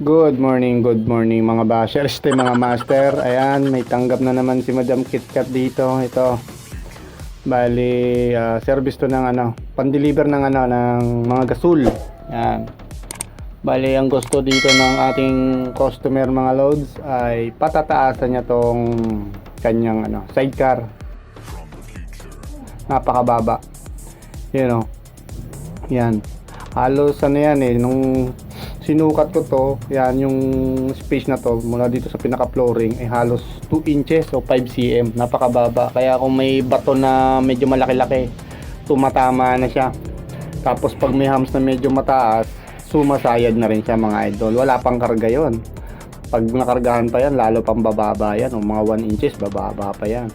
Good morning, good morning mga bashers, yung mga master. Ayan, may tanggap na naman si Madam KitKat dito. Ito. Bali, ah, service to ng ano, pan-deliver ng ano, ng mga gasol. Ayan. Bali, ang gusto dito ng ating customer mga loads ay patataasan niya tong kanyang ano, sidecar. Napakababa. Yun o. Yan. Halos ano yan eh, nung sinukat ko to, yan yung space na to mula dito sa pinaka flooring ay halos 2 inches o 5 cm, napakababa. Kaya kung may bato na medyo malaki-laki, tumatama na siya. Tapos pag may hams na medyo mataas, sumasayad na rin siya mga idol. Wala pang karga yon. Pag nakargahan pa yan, lalo pang bababa yan. O mga 1 inches, bababa pa yan.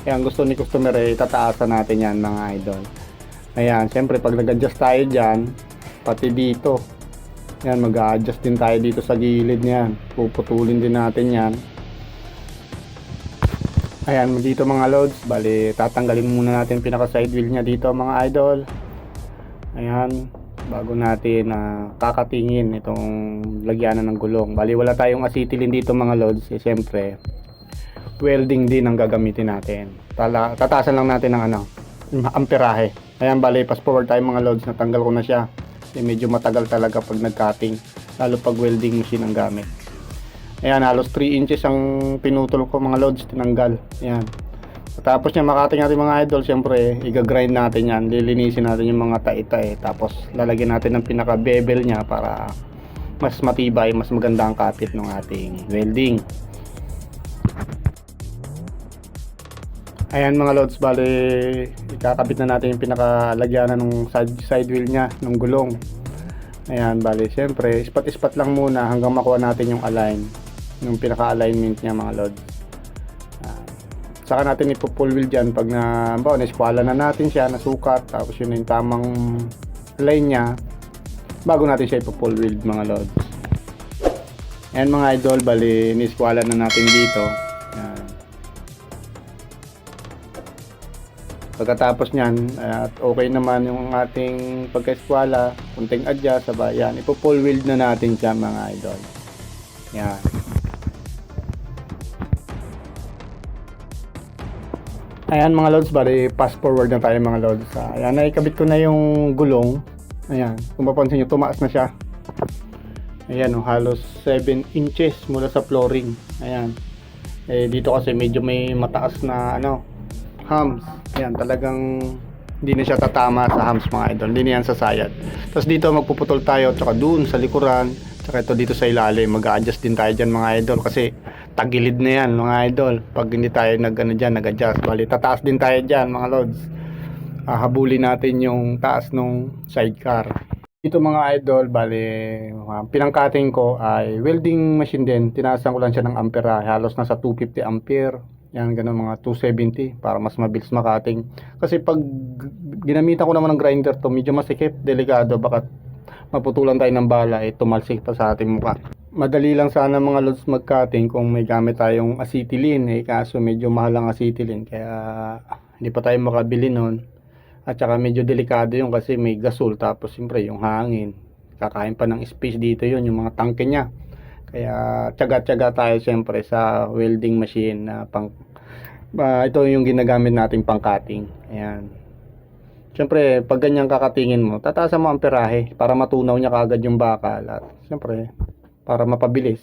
Kaya ang gusto ni customer eh, tataasan natin yan mga idol. Ayan, siyempre pag nag-adjust tayo dyan, pati dito, yan, mag-a-adjust din tayo dito sa gilid niyan. Puputulin din natin yan. Ayan, dito mga loads, bali tatanggalin muna natin pinaka side wheel niya dito mga idol. Ayan, bago natin na kakatingin itong lagyanan ng gulong. Bali wala tayong acetylene dito mga loads, eh, siyempre welding din ang gagamitin natin. Tala, tatasan lang natin ng ano, amperahe. Ayan, bali fast forward tayo mga loads, natanggal ko na siya. Kasi medyo matagal talaga pag nag-cutting, lalo pag welding machine ang gamit. Ayan, halos 3 inches ang pinutol ko mga loads, tinanggal. Ayan. Tapos niya makating natin mga idol, syempre, i-grind natin yan. Lilinisin natin yung mga tae-tae. Tapos lalagyan natin ng pinaka-bevel niya para mas matibay, mas maganda ang kapit ng ating welding. Ayan mga loads, bali ikakabit na natin yung pinakalagyanan ng side, side wheel niya, ng gulong. Ayan, bali syempre, ispat-ispat lang muna hanggang makuha natin yung align, yung pinaka-alignment niya mga loads. Ah, saka natin ipo-full wheel dyan pag na, ba, na-squala na natin siya, nasukat, tapos yun yung tamang line niya, bago natin siya ipo-full wheel mga loads. Ayan mga idol, bali niskwala na natin dito. Pagkatapos niyan, at okay naman yung ating pagka-eskwala, kunting adjust, sabay, yan, ipo-full wheel na natin siya mga idol. Yan. Ayan mga loads, bali fast forward na tayo mga loads. Ayan, naikabit ko na yung gulong. Ayan, kung mapansin nyo, tumaas na siya. Ayan, oh, halos 7 inches mula sa flooring. Ayan. Eh, dito kasi medyo may mataas na ano, hams. Ayan, talagang hindi na siya tatama sa hams mga idol. Hindi na yan sasayad. Tapos dito magpuputol tayo, tsaka doon sa likuran, tsaka ito dito sa ilalim. Mag-adjust din tayo dyan mga idol kasi tagilid na yan mga idol. Pag hindi tayo nag, ano, dyan, nag-adjust. Bali, tataas din tayo dyan mga lods. Ah, habulin natin yung taas nung sidecar. Dito mga idol, bali, uh, pinangkating ko ay welding machine din. Tinaasan ko lang siya ng ampera. Halos nasa 250 ampere. Yan, ganun mga 270 para mas mabilis makating. Kasi pag ginamitan ko naman ng grinder to, medyo masikip, delikado, baka maputulan tayo ng bala, eh, tumalsik pa sa ating mukha. Madali lang sana mga lods mag-cutting kung may gamit tayong acetylene, eh, kaso medyo mahal ang acetylene, kaya hindi pa tayo makabili nun. At saka medyo delikado yun kasi may gasol, tapos siyempre yung hangin, kakain pa ng space dito yun, yung mga tangke niya. Kaya tiyaga-tiyaga tayo siyempre sa welding machine na pang ah, ito yung ginagamit nating pang cutting. Ayan. Siyempre, pag ganyan kakatingin mo, tataasan mo ang perahe para matunaw niya kagad yung bakal at siyempre, para mapabilis.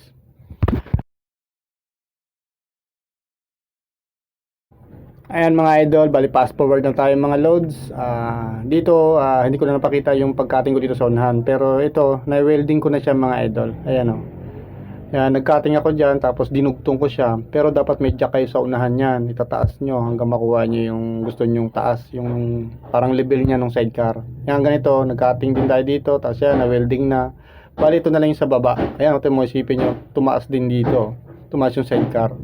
Ayan mga idol, bali fast forward na tayo mga loads. Ah, dito, ah, hindi ko na napakita yung pagcutting ko dito sa unahan. Pero ito, na-welding ko na siya mga idol. Ayan o. Yan, nag-cutting ako dyan, tapos dinugtong ko siya. Pero dapat may jack kayo sa unahan yan. Itataas nyo hanggang makuha nyo yung gusto nyong taas, yung parang level niya ng sidecar. Yan, ganito, nag-cutting din tayo dito, tapos yan, na-welding na. Bali, ito na lang yung sa baba. Ayan, ito mo, isipin nyo, tumaas din dito. Tumaas yung sidecar.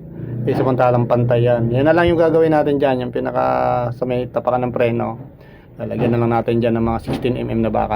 Eh, samantalang pantay yan. Yan na lang yung gagawin natin dyan, yung pinaka sa may tapakan ng preno. Lalagyan na lang natin dyan ng mga 16mm na bakal.